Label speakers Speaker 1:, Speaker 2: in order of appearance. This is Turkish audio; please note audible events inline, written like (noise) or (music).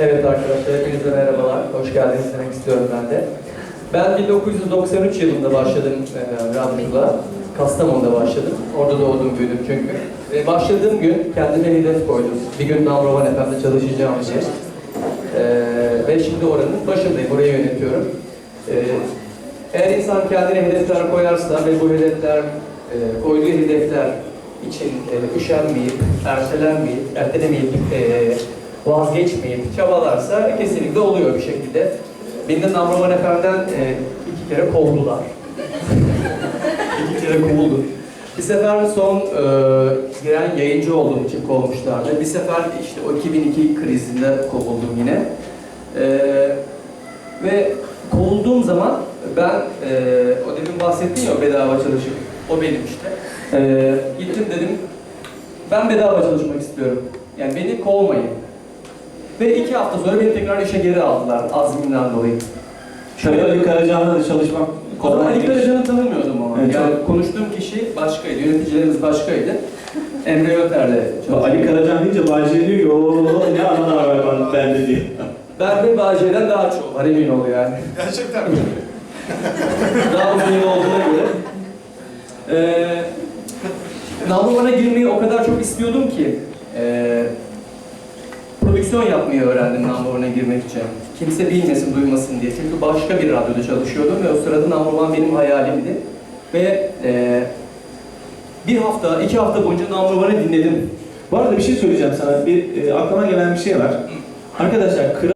Speaker 1: Evet arkadaşlar, hepinize merhabalar. Hoş geldiniz demek istiyorum ben de. Ben 1993 yılında başladım e, radyoculuğa. Kastamonu'da başladım. Orada doğdum, büyüdüm çünkü. Ve başladığım gün kendime hedef koydum. Bir gün Namrovan FM'de çalışacağım diye. E, ve şimdi oranın başındayım, orayı yönetiyorum. E, eğer insan kendine hedefler koyarsa ve bu hedefler, e, koyduğu hedefler için e, üşenmeyip, ertelenmeyip, ertelemeyip, e, vazgeçmeyip çabalarsa kesinlikle oluyor bir şekilde. Beni de Namroman FM'den e, iki kere kovdular. (laughs) iki kere kovuldu. Bir sefer son e, giren yayıncı olduğum için kovmuşlardı. Bir sefer işte o 2002 krizinde kovuldum yine. E, ve kovulduğum zaman ben e, o demin bahsettin ya bedava çalışıp o benim işte. E, gittim dedim ben bedava çalışmak istiyorum. Yani beni kovmayın. Ve iki hafta sonra beni tekrar işe geri aldılar azmimden dolayı.
Speaker 2: Şöyle Ali Karacan'la da çalışmak kolay
Speaker 1: Ali
Speaker 2: değil.
Speaker 1: Karacan'ı tanımıyordum ama.
Speaker 2: Evet,
Speaker 1: yani
Speaker 2: çok-
Speaker 1: konuştuğum kişi başkaydı, yöneticilerimiz başkaydı. Emre Yönter'le çalıştım.
Speaker 2: Ali Karacan deyince Bahçeli diyor ki ooo ne anılar var ben- bende diye.
Speaker 1: Ben de Bağcay'dan daha çok var emin ol yani.
Speaker 3: Gerçekten mi? (laughs)
Speaker 1: daha uzun yıl olduğuna göre. Ee, Nalbovan'a girmeyi o kadar çok istiyordum ki ee, prodüksiyon yapmayı öğrendim Nalbovan'a girmek için. Kimse bilmesin, duymasın diye. Çünkü başka bir radyoda çalışıyordum ve o sırada Nalbovan benim hayalimdi. Ve ee, bir hafta, iki hafta boyunca Nalbovan'ı dinledim.
Speaker 2: Bu arada bir şey söyleyeceğim sana. Bir e, aklıma gelen bir şey var. Arkadaşlar